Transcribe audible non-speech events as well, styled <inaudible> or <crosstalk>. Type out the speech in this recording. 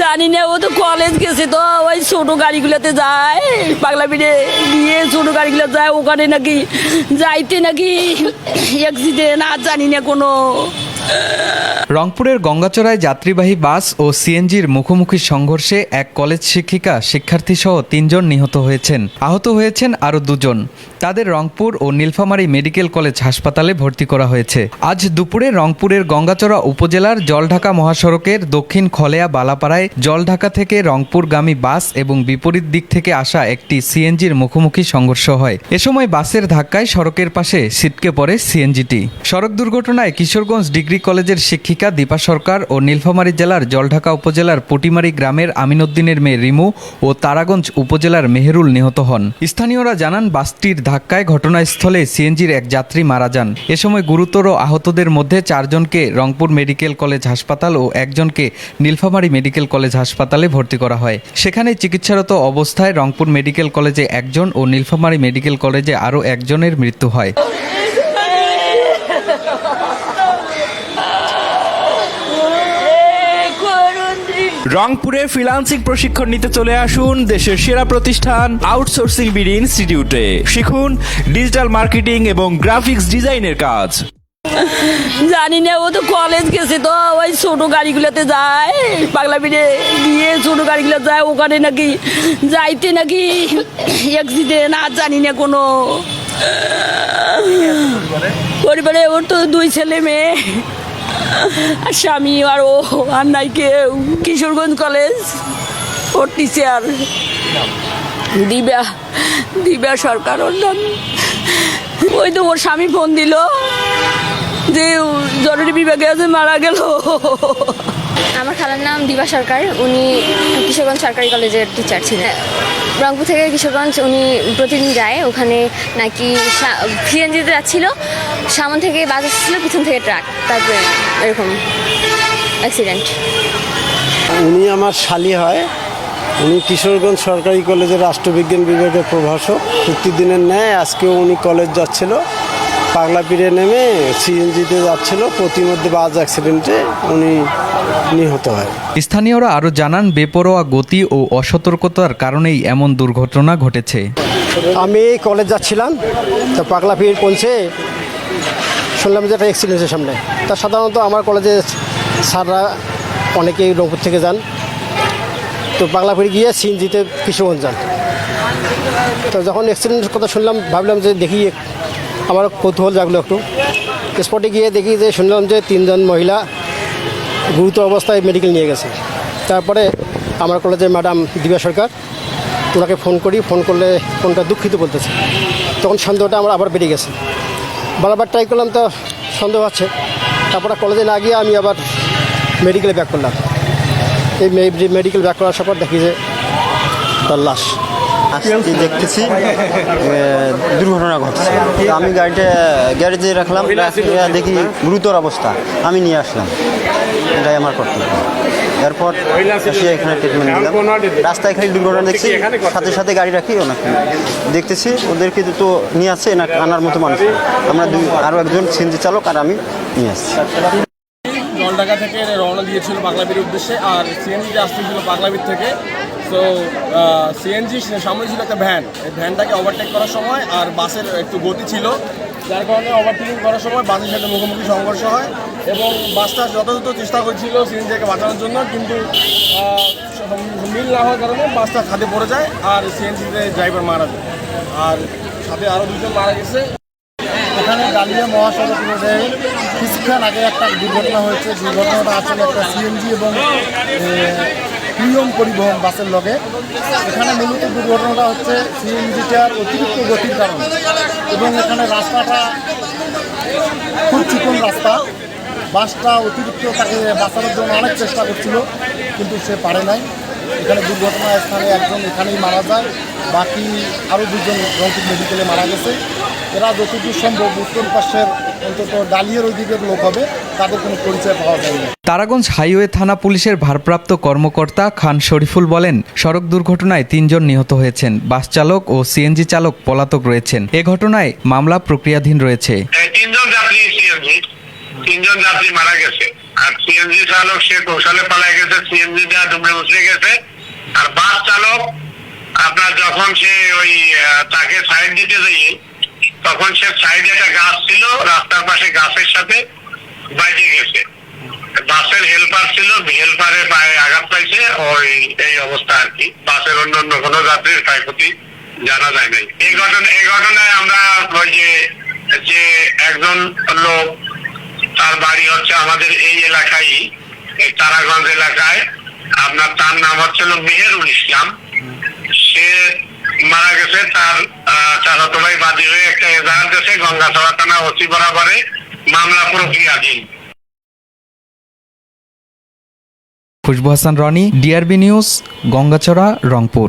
জানি না, ও তো কলেজ গেছে তো, ওই ছোট গাড়িগুলোতে যায়, পাগলা পিঠে গিয়ে ছোট গাড়িগুলো যায়, ওখানে নাকি যাইতে নাকি অ্যাক্সিডেন্ট আর জানি না কোনো রংপুরের গঙ্গাচড়ায় যাত্রীবাহী বাস ও সিএনজির মুখোমুখি সংঘর্ষে এক কলেজ শিক্ষিকা শিক্ষার্থীসহ তিনজন নিহত হয়েছেন। আহত হয়েছেন আরও দুজন। তাদের রংপুর ও নীলফামারী মেডিকেল কলেজ হাসপাতালে ভর্তি করা হয়েছে। আজ দুপুরে রংপুরের গঙ্গাচড়া উপজেলার জলঢাকা মহাসড়কের দক্ষিণ খলেয়া বালাপাড়ায় জলঢাকা থেকে রংপুরগামী বাস এবং বিপরীত দিক থেকে আসা একটি সিএনজির মুখোমুখি সংঘর্ষ হয়। এ সময় বাসের ধাক্কায় সড়কের পাশে ছিটকে পড়ে সিএনজিটি। সড়ক দুর্ঘটনায় কিশোরগঞ্জ ডিগ্রি কলেজের শিক্ষিকা দীপা সরকার ও নীলফামারী জেলার জলঢাকা উপজেলার পটিমারি গ্রামের আমিনউদ্দিনের মেয়ে রিমু ও তারাগঞ্জ উপজেলার মেহেরুল নিহত হন। স্থানীয়রা জানান, বাসটির ধাক্কায় ঘটনাস্থলে সিএনজির এক যাত্রী মারা যান। এ সময় গুরুতর আহতদের মধ্যে চারজনকে রংপুর মেডিকেল কলেজ হাসপাতাল ও একজনকে নীলফামারী মেডিকেল কলেজ হাসপাতালে ভর্তি করা হয়। সেখানে চিকিৎসারত অবস্থায় রংপুর মেডিকেল কলেজে একজন ও নীলফামারী মেডিকেল কলেজে আরও একজনের মৃত্যু হয়। রংপুরে ফ্রিলান্সিং প্রশিক্ষণ নিতে চলে আসুন দেশের সেরা প্রতিষ্ঠান আউটসোর্সিং বিডি ইনস্টিটিউটে। শিখুন ডিজিটাল মার্কেটিং এবং গ্রাফিক্স ডিজাইনের কাজ। জানি না, ও তো কলেজ গেছে তো, ওই ছোট গাড়িগুলোতে যায়, পাগলা পিঠে গিয়ে ছোট গাড়িগুলো যায়, ওখানে নাকি যাইতে নাকি অ্যাক্সিডেন্ট আর জানি না কোনো। পরিবারে ওর তো দুই ছেলে মেয়ে। <laughs> আর স্বামী আর ও, আর নাই কেউ। কিশোরগঞ্জ কলেজ ওর টিচার দিব্যা দিব্যা সরকার ওর নাম। ওই তো ওর স্বামী ফোন দিল যে, জরুরি বিভাগে আছে মারা গেল। আমার খালার নাম দিবা সরকার। উনি কিশোরগঞ্জ সরকারি কলেজের টিচার ছিলেন। রংপুর থেকে কিশোরগঞ্জ উনি প্রতিদিন যায়। ওখানে নাকি সিএনজিতে যাচ্ছিল। সামন থেকে বাস আসছিল, পিছন থেকে ট্রাক তারপরে এরকম অ্যাক্সিডেন্ট উনি আমার শালি হয়। উনি কিশোরগঞ্জ সরকারি কলেজের রাষ্ট্রবিজ্ঞান বিভাগের প্রভাষক। প্রতিদিনের ন্যায় আজকেও উনি কলেজ যাচ্ছিল। পাগলা পিড়ে নেমে সিএনজিতে যাচ্ছিল প্রতিমধ্যে বাস অ্যাক্সিডেন্টে উনি নিহত হয়। স্থানীয়রা আরও জানান বেপরোয়া গতি ও অসতর্কতার কারণেই এমন দুর্ঘটনা ঘটেছে। আমি কলেজ যাচ্ছিলাম তো পাগলা পিড় পৌঁছে শুনলাম যে একটা অ্যাক্সিডেন্টের সামনে। তা সাধারণত আমার কলেজে স্যাররা অনেকেই রংপুর থেকে যান। তো পাগলা পিড়ে গিয়ে সিএনজিতে কিশোরগঞ্জ যান। তো যখন অ্যাক্সিডেন্টের কথা শুনলাম ভাবলাম যে দেখি আমার কৌতূহল জাগলো একটু। স্পটে গিয়ে দেখি যে শুনলাম যে তিনজন মহিলা গুরুতর অবস্থায় মেডিকেল নিয়ে গেছে। তারপরে আমার কলেজের ম্যাডাম দিব্যা সরকার, ওনাকে ফোন করি ফোন করলে ফোনটা দুঃখিত বলতেছে। তখন সন্দেহটা আমার আবার বেড়ে গেছে। বারবার ট্রাই করলাম তো সন্দেহ আছে তারপরে কলেজে না গিয়ে আমি আবার মেডিকেলে ব্যাক করলাম। এই মেডিকেল ব্যাক করার পর দেখি যে তার লাশ। আসতে দেখতেছি দুর্ঘটনা ঘটছে। তো আমি গাড়িটা, গ্যারেজে রাখলাম দেখি গুরুতর অবস্থা। আমি নিয়ে আসলাম। এটাই আমার কর্তব্য। এরপর এসে এখানে ট্রিটমেন্ট দিলাম রাস্তায় খালি দুর্ঘটনা দেখছি, সাথে সাথে গাড়ি রাখি, ওনাকে দেখতেছি। ওদেরকে তো নিয়ে আসছে না, আনার মতো মানুষ আমরা দুই আরও একজন সিএনজি চালক আর আমি নিয়ে আসছি। জলঢাকা থেকে রওনা দিয়েছিল পাগলাবির উদ্দেশ্যে, আর সিএনজি আসতেছিল পাগলাবির থেকে তো সিএনজি সামনে ছিল একটা ভ্যান এই ভ্যানটাকে ওভারটেক করার সময় আর বাসের একটু গতি ছিল। যার কারণে ওভারটেকিং করার সময় বাসের সাথে মুখোমুখি সংঘর্ষ হয় এবং বাসটা যথাযথ চেষ্টা করছিল সিএনজিকে বাঁচানোর জন্য, কিন্তু মিল না হওয়ার কারণে বাসটা খাদে পড়ে যায় আর সিএনজিতে ড্রাইভার মারা যায়। আর সাথে আরও দুজন মারা গেছে। এখানে ডালিয়া মহাসড়ক রোডে কিছুক্ষণ আগে একটা দুর্ঘটনা হয়েছে। দুর্ঘটনাটা আসলে একটা সিএনজি এবং প্রিয়ম পরিবহন বাসের লগে। এখানে মূলত দুর্ঘটনাটা হচ্ছে সিএনজিটার অতিরিক্ত গতির কারণে। এবং এখানে রাস্তাটা খুব চিকন রাস্তা। বাসটা অতিরিক্ত তাকে বাঁচানোর জন্য অনেক চেষ্টা করছিল, কিন্তু সে পারে নাই। এখানে দুর্ঘটনা স্থানে একজন এখানেই মারা যায়। বাকি আরও দুজন রংপুর মেডিকেলে মারা গেছে। এরা যতটুকু সম্ভব উত্তর পাশের অন্তত ডালিয়ার ওই দিকের লোক হবে। তাদের কোনো পরিচয় পাওয়া যায়নি তারাগঞ্জ হাইওয়ে থানা পুলিশের ভারপ্রাপ্ত কর্মকর্তা খান শরীফুল বলেন সড়ক দুর্ঘটনায় তিনজন নিহত হয়েছেন বাস চালক ও সিএনজি চালক পলাতক রয়েছেন। এ ঘটনায় মামলা প্রক্রিয়াধীন রয়েছে। তিনজন যাত্রী সিএনজি তিনজন যাত্রী মারা গেছে। আর সিএনজি চালক সে কৌশলে পালায় গেছে সিএনজি দেওয়া ডুবলে মুচড়ে গেছে। আর বাস চালক আপনার যখন সে ওই তাকে সাইড দিতে যাইয়ে তখন সে সাইডে একটা গাছ ছিল রাস্তার পাশে গাছের সাথে বাইরে গেছে বাসের হেল্পার ছিল হেল্পারের পায়ে আঘাত পাইছে, ওই, এই অবস্থা আর কি। বাসের অন্য অন্য কোনো যাত্রীর ক্ষয়ক্ষতি জানা যায় নাই। এই ঘটনা এই ঘটনায় আমরা ওই যে যে একজন লোক, তার বাড়ি হচ্ছে আমাদের এই এলাকায়, এই তারাগঞ্জ এলাকায়। আপনার তার নাম হচ্ছিল মেহেরুল ইসলাম। সে মারা গেছে, তার চাচাতো ভাই বাদী হয়ে একটা এজাহার গেছে গঙ্গাছড়া থানা ওসি বরাবরে। মামলা প্রক্রিয়াধীন খুশবু হাসান রনি ডিআরবি নিউজ গঙ্গাচড়া রংপুর।